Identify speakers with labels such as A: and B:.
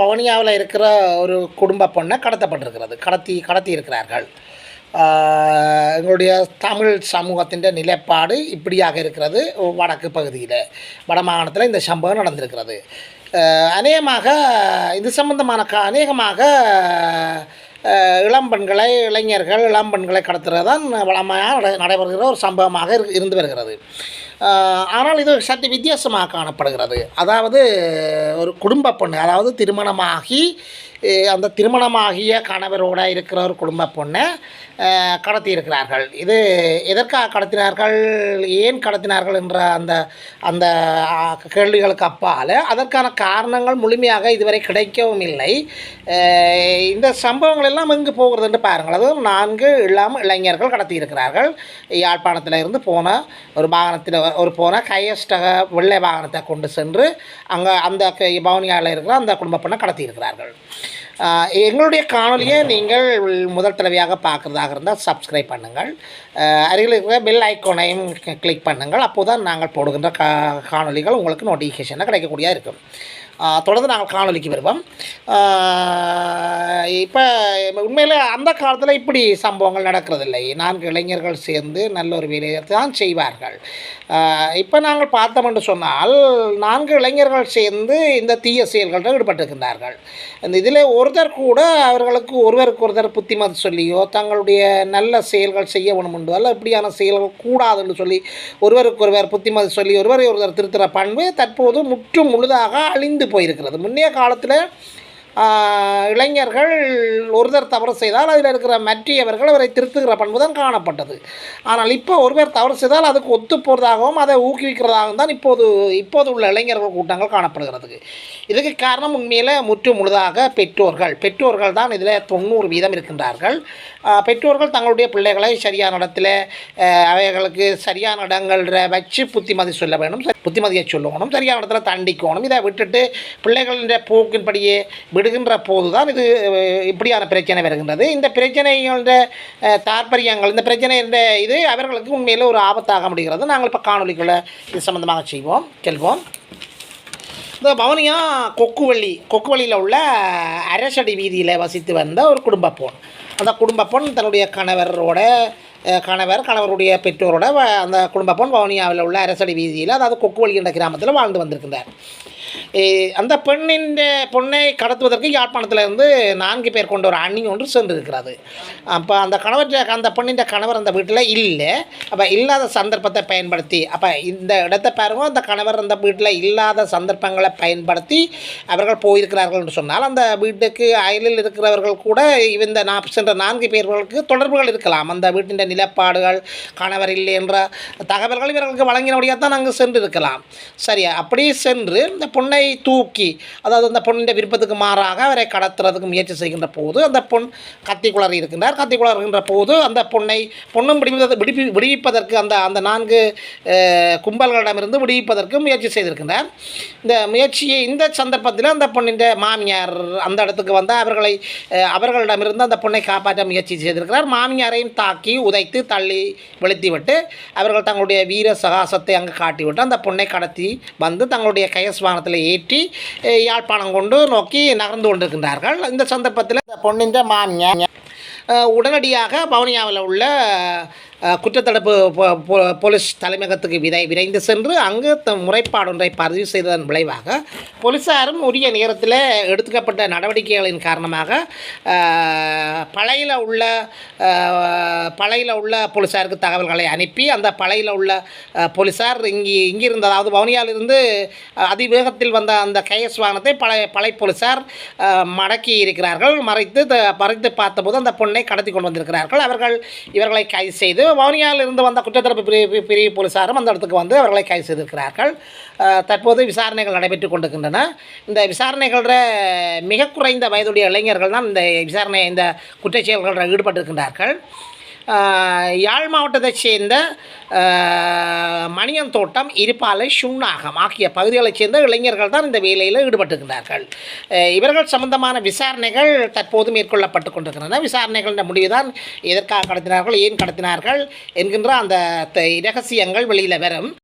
A: வவுனியாவில் இருக்கிற ஒரு குடும்ப பொண்ணை கடத்தப்பட்டிருக்கிறது. கடத்தி கடத்தி இருக்கிறார்கள் எங்களுடைய தமிழ் சமூகத்தின் நிலைப்பாடு இப்படியாக இருக்கிறது வடக்கு பகுதியில். வடமாகாணத்தில் இந்த சம்பவம் நடந்திருக்கிறது. அநேகமாக இது சம்பந்தமான க அநேகமாக இளம் இளம்பெண்களை இளைஞர்கள் இளம்பெண்களை கடத்துறது தான் வளமையாக நடைபெறுகிற ஒரு சம்பவமாக இரு- இருந்து வருகிறது. ஆனால் இது சற்று வித்தியாசமாக காணப்படுகிறது. அதாவது ஒரு குடும்ப பொண்ணு அதாவது திருமணமாகி அந்த திருமணமாகிய கணவரோட இருக்கிற ஒரு குடும்ப பொண்ணை கடத்தியிருக்கிறார்கள். இது எதற்காக கடத்தினார்கள்? ஏன் கடத்தினார்கள் என்ற அந்த அந்த கேள்விகளுக்கு அப்பால் அதற்கான காரணங்கள் முழுமையாக இதுவரை கிடைக்கவும் இல்லை. இந்த சம்பவங்கள் எல்லாம் எங்கு போகிறதுன்னு பாருங்கள். அதுவும் நான்கு இல்லாமல் இளைஞர்கள் கடத்தி இருக்கிறார்கள் யாழ்ப்பாணத்தில் இருந்து போன ஒரு வாகனத்தில் ஒரு போன கையஸ்டக வெள்ளை வாகனத்தை கொண்டு சென்று அங்கே அந்த க- பவனியாவில் இருக்கிற அந்த குடும்ப பொண்ணை கடத்தியிருக்கிறார்கள். எங்களுடைய காணொலியை நீங்கள் முதல் தடவையாக பார்க்குறதாக இருந்தால் சப்ஸ்கிரைப் பண்ணுங்கள். அருகில் இருக்கிற பெல் ஐக்கோனையும் கிளிக் பண்ணுங்கள். அப்போ தான் நாங்கள் போடுகின்ற கா காணொலிகள் உங்களுக்கு நோட்டிஃபிகேஷனாக கிடைக்கக்கூடிய இருக்கும். தொடர்ந்து நாங்கள் காணொலிக்கு வருவோம். இப்போ உண்மையில் அந்த காலத்தில் இப்படி சம்பவங்கள் நடக்கிறதில்லை. நான்கு இளைஞர்கள் சேர்ந்து நல்ல ஒரு வேலையை தான் செய்வார்கள். இப்போ நாங்கள் பார்த்தோம் என்று சொன்னால் நான்கு இளைஞர்கள் சேர்ந்து இந்த தீய செயல்களில் ஈடுபட்டிருக்கின்றார்கள். இந்த இதில் ஒருத்தர் கூட அவர்களுக்கு ஒருவருக்கு ஒருத்தர் புத்திமதி சொல்லியோ தங்களுடைய நல்ல செயல்கள் செய்ய வேணும் என்று அல்ல இப்படியான செயல்கள் கூடாதுன்னு சொல்லி ஒருவருக்கு ஒருவர் புத்திமதி சொல்லி ஒருவரை ஒருவர் திருத்துகிற பண்பு தற்போது முற்றும் முழுதாக அழிந்து போயிருக்கிறது. முன்னைய காலத்தில் இளைஞர்கள் ஒருவர் தவறு செய்தால் அதில் இருக்கிற மற்றியவர்கள் அவரை திருத்துகிற பண்பு தான் காணப்பட்டது. ஆனால் இப்போ ஒருவர் தவறு செய்தால் அதுக்கு ஒத்து போகிறதாகவும் அதை ஊக்குவிக்கிறதாகவும் தான் இப்போது இப்போது உள்ள இளைஞர்கள் கூட்டங்கள் காணப்படுகிறது. இதுக்கு காரணம் உண்மையில் முற்று முழுதாக பெற்றோர்கள். பெற்றோர்கள் தான் இதில் தொண்ணூறு வீதம் இருக்கின்றார்கள். பெற்றோர்கள் தங்களுடைய பிள்ளைகளை சரியான இடத்துல அவைகளுக்கு சரியான இடங்கள்ல வச்சு புத்திமதி சொல்ல வேண்டும். புத்திமதியை சொல்லணும் சரியான இடத்துல தண்டிக்கணும். இதை விட்டுட்டு பிள்ளைகளின் போக்கின்படியே விடுகின்ற போது தான் இது இப்படியான பிரச்சனை வருகின்றது. இந்த பிரச்சனைகள தாற்பயங்கள் இந்த பிரச்சனையின் இது அவர்களுக்கு உண்மையில் ஒரு ஆபத்தாக முடிகிறது. நாங்கள் இப்போ காணொலிக்குள்ளே இது சம்மந்தமாக செய்வோம் செல்வோம் இந்த பவனியா கொக்குவள்ளி கொக்குவள்ளியில் உள்ள அரசடி வீதியில் வசித்து வந்த ஒரு குடும்ப போன். அந்த குடும்ப பொண் தன்னுடைய கணவரோட கணவர் கணவருடைய பெற்றோரோட வ- அந்த குடும்ப பொண் வவுனியாவில் உள்ள அரசடி வீதியில் அதாவது கொக்குவழி என்ற கிராமத்தில் வாழ்ந்து வந்திருக்கின்றார். அந்த பெண்ணின் பொண்ணை கடத்துவதற்கு யாழ்ப்பாணத்திலிருந்து நான்கு பேர் கொண்ட ஒரு அணி ஒன்று சென்றிருக்கிறது அப்போ அந்த கணவர் அந்த பெண்ணின் கணவர் அந்த வீட்டில் இல்லை. அப்போ இல்லாத சந்தர்ப்பத்தை பயன்படுத்தி அப்போ இந்த இடத்தை பாருங்க அந்த கணவர் அந்த வீட்டில் இல்லாத சந்தர்ப்பங்களை பயன்படுத்தி அவர்கள் போயிருக்கிறார்கள் என்று சொன்னால் அந்த வீட்டுக்கு அயலில் இருக்கிறவர்கள் கூட இந்த நான் சென்ற நான்கு பேர்களுக்கு தொடர்புகள் இருக்கலாம். அந்த வீட்டின் நிலப்பாடுகள் கணவர் இல்லை என்ற தகவல்கள் இவர்களுக்கு வழங்கினபடியாக தான் நாங்கள் சென்று இருக்கலாம் சரியா? அப்படி சென்று இந்த பொண்ணை தூக்கி அதாவது அந்த பொண்ணின் விருப்பத்துக்கு மாறாக அவரை கடத்துறதுக்கு முயற்சி செய்கின்ற போது அந்த பொண் கத்தி குளறி இருக்கின்றார். கத்தி குளறுகின்ற போது அந்த பொண்ணை பொண்ணும் விடுவிப்பது விடுவி விடுவிப்பதற்கு அந்த அந்த நான்கு கும்பல்களிடமிருந்து விடுவிப்பதற்கு முயற்சி செய்திருக்கின்றார். இந்த முயற்சியை இந்த சந்தர்ப்பத்தில் அந்த பொண்ணின் மாமியார் அந்த இடத்துக்கு வந்து அவர்களை அவர்களிடமிருந்து அந்த பொண்ணை காப்பாற்ற முயற்சி செய்திருக்கிறார். மாமியாரையும் தாக்கி உதைத்து தள்ளி வெளுத்திவிட்டு அவர்கள் தங்களுடைய வீர சகாசத்தை அங்கு காட்டிவிட்டு அந்த பொண்ணை கடத்தி வந்து தங்களுடைய கயஸ்வானத்தில் ஏற்றி யாழ்ப்பாணம் கொண்டு நோக்கி நகர்ந்து கொண்டிருக்கின்றார்கள். இந்த சந்தர்ப்பத்தில் இந்த பொண்ணின் மாமியார் அஹ், உடனடியாக வவுனியாவில் உள்ள குற்றத்தடுப்பு போலீஸ் தலைமையகத்துக்கு விதை விரைந்து சென்று அங்கு த- முறைப்பாடு ஒன்றை பதிவு செய்ததன் விளைவாக போலீஸாரும் உரிய நேரத்தில் எடுத்துக்கப்பட்ட நடவடிக்கைகளின் காரணமாக பழையில் உள்ள பழையில் உள்ள போலீஸாருக்கு தகவல்களை அனுப்பி அந்த பழையில் உள்ள போலீஸார் இங்கே இங்கிருந்து அதாவது வவுனியாவிலிருந்து அதிவேகத்தில் வந்த அந்த கேஎஸ் வாகனத்தை பழைய பழைய போலீஸார் மடக்கி இருக்கிறார்கள். மறைத்து த- மறைத்து பார்த்தபோது அந்த பொண்ணை கடத்தி கொண்டு வந்திருக்கிறார்கள். அவர்கள் இவர்களை கைது செய்து வவுனியாவில் இருந்து வந்த குற்றத்தரப்பு பிரி பிரிவு போலீஸாரும் அந்த இடத்துக்கு வந்து அவர்களை கைது செய்திருக்கிறார்கள். தற்போது விசாரணைகள் நடைபெற்று கொண்டிருக்கின்றன. இந்த விசாரணைகள மிக குறைந்த வயதுடைய இளைஞர்கள் தான் இந்த விசாரணை இந்த குற்றச்செயல்களில் ஈடுபட்டிருக்கின்றார்கள். யாழ் மாவட்டத்தைச் சேர்ந்த மணியன் தோட்டம் இருப்பாலை சுண்ணாகம் ஆகிய பகுதிகளைச் சேர்ந்த இளைஞர்கள் தான் இந்த வேலையில் ஈடுபட்டிருக்கிறார்கள். இவர்கள் சம்பந்தமான விசாரணைகள் தற்போது மேற்கொள்ளப்பட்டு கொண்டிருக்கின்றன. விசாரணைகளின் முடிவு தான் எதற்காக கடத்தினார்கள் ஏன் கடத்தினார்கள் என்கின்ற அந்த த- இரகசியங்கள் வெளியில் வரும்.